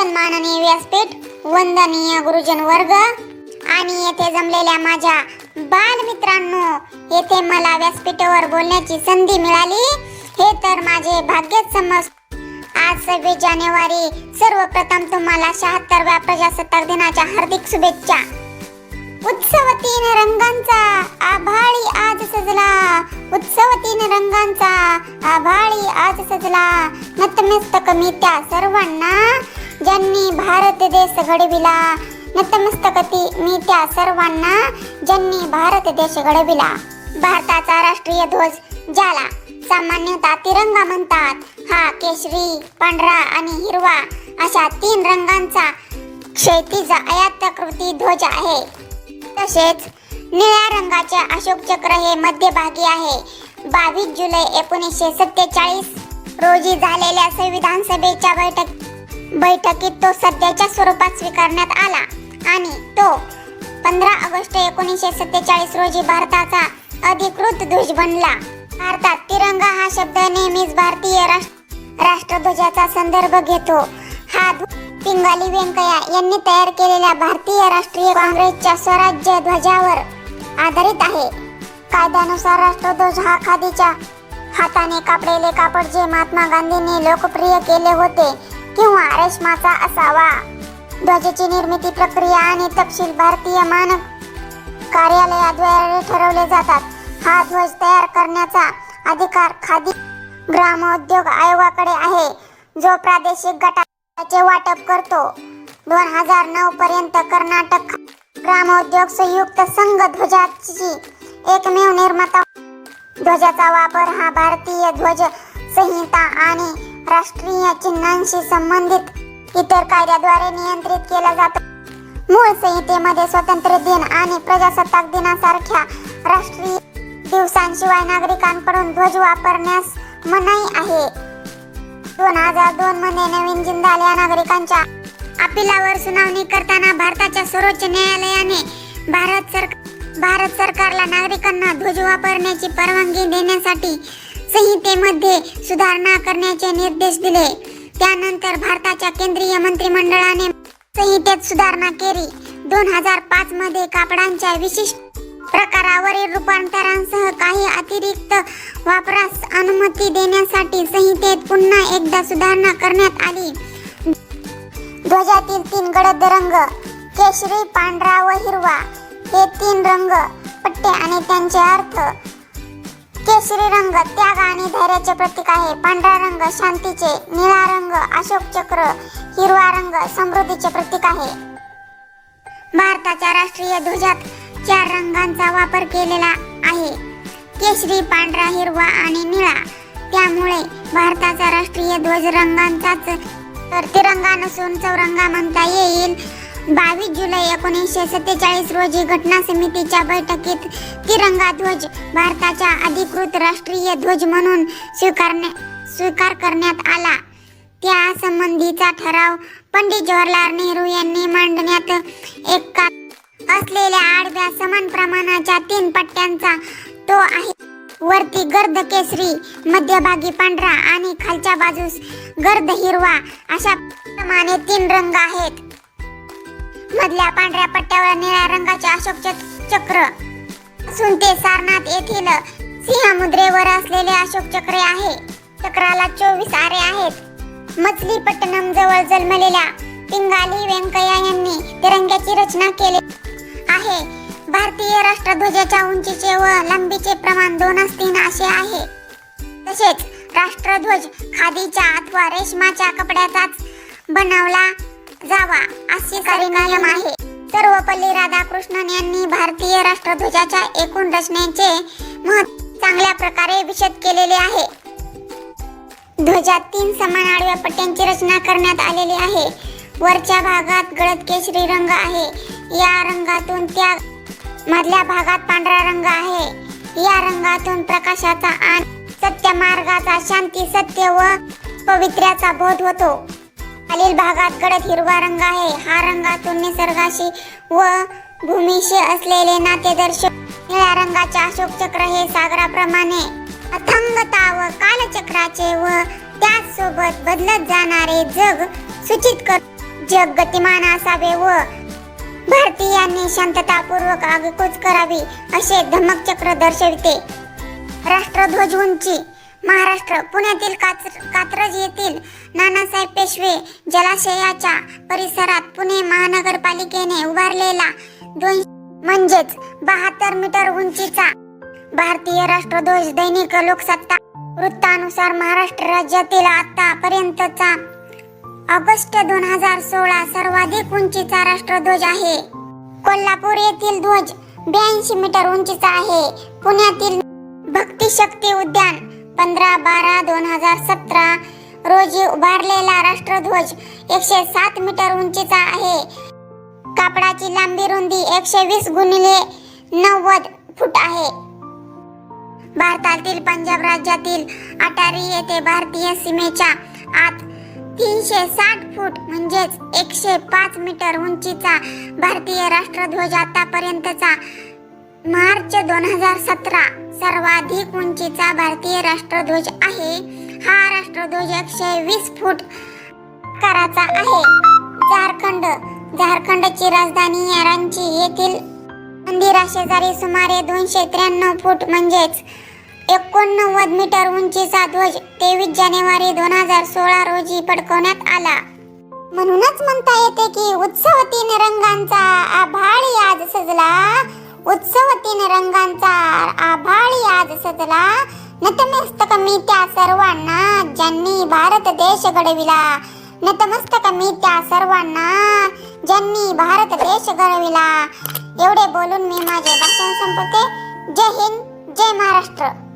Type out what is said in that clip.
सन्माननीय व्यासपीठ वंदनीय गुरुजन वर्ग आणि येथे जमलेल्या माझ्या बालमित्रांनो येथे मला व्यासपीठावर बोलण्याची संधी मिळाली. हे तर माझे भाग्यच समज आज सव्वीस जानेवारी सर्वप्रथम तुम्हाला शहात्तरव्या प्रजासत्ताक दिनाच्या हार्दिक शुभेच्छा. उत्सव तीन रंगांचा आभाळी आज सजला. उत्सव तीन रंगांचा आभाळी आज सजला. नतमस्तक मी त्या सर्वांना ज्यांनी भारत देश घडविला. नतमस्तकती मी त्या सर्वांना ज्यांनी भारत देश घडविला. भारताचा राष्ट्रीय ध्वज ज्याला सामान्यतः तिरंगा म्हणतात हा केशरी पांढरा आणि हिरवा अशा तीन रंगांचा क्षैतिज आयताकृती ध्वज आहे. तसेच निळ्या रंगाचे अशोक चक्र हे मध्यभागी आहे. बावीस जुलै एकोणीसशे सत्तेचाळीस रोजी झालेल्या संविधान सभेच्या बैठक बैठकीत तो सध्याच्या स्वरूपात स्वीकारण्यात आला. आणि तो पंधरा ऑगस्ट एकोणीसशे सत्तेचाळीस रोजी भारताचा अधिकृत ध्वज बनला. भारतात तिरंगा हा शब्द नेहमीच भारतीय राष्ट्र राष्ट्रध्वजाचा संदर्भ घेतो. हा पिंगाली व्यंकय्या यांनी तयार केलेल्या भारतीय राष्ट्रीय काँग्रेसच्या स्वराज्य ध्वजावर आधारित आहे. कायद्यानुसार राष्ट्रध्वज हा खादीच्या हाताने कापलेले कापड जे महात्मा गांधींनी लोकप्रिय केले होते किंवा रेशमाचा असावा. ध्वजाची निर्मिती प्रक्रिया आणि तपशील भारतीय मानक कार्यालयाद्वारे ठरवले जातात. हा ध्वज तयार करण्याचा अधिकार खादी ग्रामोद्योग आयोगाकडे आहे जो प्रादेशिक गटाचे वाटप करतो. दोन हजार नऊ पर्यंत कर्नाटक ग्रामोद्योग संयुक्त संघ ध्वजाची एकमेव निर्माता. ध्वजाचा वापर हा भारतीय ध्वज संहिता आणि राष्ट्रीय चिन्हांशी संबंधित इतर कायद्याद्वारे नियंत्रित केला जातो. मूळ संहितेमध्ये स्वतंत्र दिन आणि प्रजासत्ताक दिनासारख्या राष्ट्रीय दिवसांशिवाय नागरिकांकडून ध्वज वापरण्यास मनाई आहे. दोन हजार दोन मध्ये नवीन जिंदाल या नागरिकांच्या अपिलावर सुनावणी करताना भारताच्या सर्वोच्च न्यायालयाने भारत सरकार भारत सरकारला नागरिकांना ध्वज वापरण्याची परवानगी देण्यासाठी संहितेमध्ये सुधारणा करण्याचे निर्देश दिले. त्यानंतर भारताच्या केंद्रीय मंत्रिमंडळाने संहितेत सुधारणा केली. दोन हजार पाच मध्ये कापडांच्या विशिष्ट प्रकारावरील रूपांतरांसह काही अतिरिक्त वापरास अनुमती देण्यासाठी संहितेत पुन्हा एकदा सुधारणा करण्यात आली. ध्वजातील तीन गडद रंग केशरी पांढरा व हिरवा हे तीन रंग पट्टे आणि त्यांचे अर्थ केशरी रंग त्याग आणि धैर्याचे प्रतीक आहे. पांढरा रंग शांतीचे निळा रंग अशोक चक्र हिरवा रंग समृद्धीचे प्रतीक आहे. भारताच्या राष्ट्रीय ध्वजात चार रंगांचा वापर केलेला आहे. केशरी पांढरा हिरवा आणि निळा. त्यामुळे भारताचा राष्ट्रीय ध्वज रंगांचाच तर तिरंगा नसून चौरंगा म्हणता येईल. बावीस जुलै एकोणीसशे सत्तेचाळीस रोजी घटना समितीच्या बैठकीत तिरंगा ध्वज भारताच्या अधिकृत राष्ट्रीय ध्वज म्हणून स्वीकारण्या स्वीकार करण्यात आला. त्या संबंधीचा ठराव पंडित जवाहरलाल नेहरू यांनी मांडण्यात एका असलेल्या आडव्या समान प्रमाणाच्या तीन पट्ट्यांचा तो आहे. वरती गर्द केसरी मध्यभागी पांढरा आणि खालच्या बाजूस गर्द हिरवा अशा प्रमाणे तीन रंग आहेत. मधल्या पांढऱ्या पट्ट्यावर निळ्या रंगाचे अशोक चक्र. असून ते सारनाथ येथील सिंहमुद्रेवर असलेले अशोक चक्र आहे. चक्राला चोवीस आरे आहेत. मछलीपट्टणम जवळ जन्मलेल्या पिंगाली व्यंकय्या यांनी तिरंग्याची रचना केली आहे. भारतीय राष्ट्रध्वजाच्या उंचीचे व लांबीचे प्रमाण दोन तीन असे आहे. तसेच राष्ट्रध्वज खादीच्या अथवा रेशमाच्या कपड्याचाच बनवला जावा अशी काही आहे. सर्वपल्ली राधाकृष्णन यांनी भारतीय राष्ट्रध्वजाच्या एकूण रचनेचे महत्त्व चांगल्या प्रकारे विशद केलेले आहे. ध्वजात तीन समान आडव्या पट्ट्यांची रचना करण्यात आलेली आहे. वरच्या भागात गडद केशरी रंग आहे. या रंगातून त्या मधल्या भागात पांढरा रंग आहे. या रंगातून प्रकाशाचा आणि सत्य मार्गाचा शांती सत्य व पवित्र्याचा बोध होतो. खालील भागात गडद हिरवा रंग आहे. हा रंगातून निसर्गाशी व भूमीशी असलेले नाते दर्शक निळ्या रंगाचे अशोक चक्र हे सागराप्रमाणे अथंगता व कालचक्राचे व त्याचसोबत बदलत जाणारे जग सूचित कर जग गतिमान असावे व भारतीयांनी शांततापूर्वक आगकूच करावी असे धम्मचक्र दर्शविते. राष्ट्रध्वज उंची महाराष्ट्र पुण्यातील कात्र कात्रज येथील नानासाहेब पेशवे जलाशयाच्या परिसरात पुणे महानगरपालिकेने उभारलेला दोन म्हणजेच बहात्तर मीटर उंचीचा भारतीय राष्ट्रध्वज दैनिक लोकसत्ता वृत्तानुसार महाराष्ट्र राज्यातील आतापर्यंतचा ऑगस्ट दोन हजार सोळा सर्वाधिक उंचीचा राष्ट्रध्वज आहे. कोल्हापूर येथील ध्वज ब्याऐंशी मीटर उंचीचा आहे. पुण्यातील भक्ती शक्ती उद्यान पंधरा बारा दोन हजार सतरा. रोजी उभारलेला राष्ट्रध्वज एकशे सात मीटर उंचीचा आहे. कापडाची लांबी रुंदी एकशे वीस गुणिले नव्वद फूट आहे. भारतातील पंजाब राज्यातील अटारी येथे भारतीय सीमेच्या आत तीनशे साठ फूट म्हणजेच एकशे पाच मीटर उंचीचा भारतीय राष्ट्रध्वज आतापर्यंतचा मार्च दोन हजार सतरा सर्वाधिक उंचीचा भारतीय राष्ट्रध्वज आहे. हा राष्ट्रध्वज एकशे वीस फूट आकाराचा आहे. झारखंड झारखंडची राजधानी रांची येथील मंदिराशेजारी सुमारे दोनशे त्र्याण्णव फूट म्हणजेच एकोणनव्वद मीटर उंचीचा ध्वज तेवीस जानेवारी दोन हजार सोळा रोजी पडकवण्यात आला. म्हणूनच म्हणता येते की उत्सव तीन रंगांचा आभाळी आज सजला. उत्सव तीन रंगांचा. आभाळी आज सजला. नतमस्तक मी त्या सर्वांना. ज्यांनी भारत देश घडविला. नतमस्तक मी त्या सर्वांना. ज्यांनी भारत देश घडविला. एवढे बोलून मी माझे भाषण संपवते. जय हिंद जय महाराष्ट्र.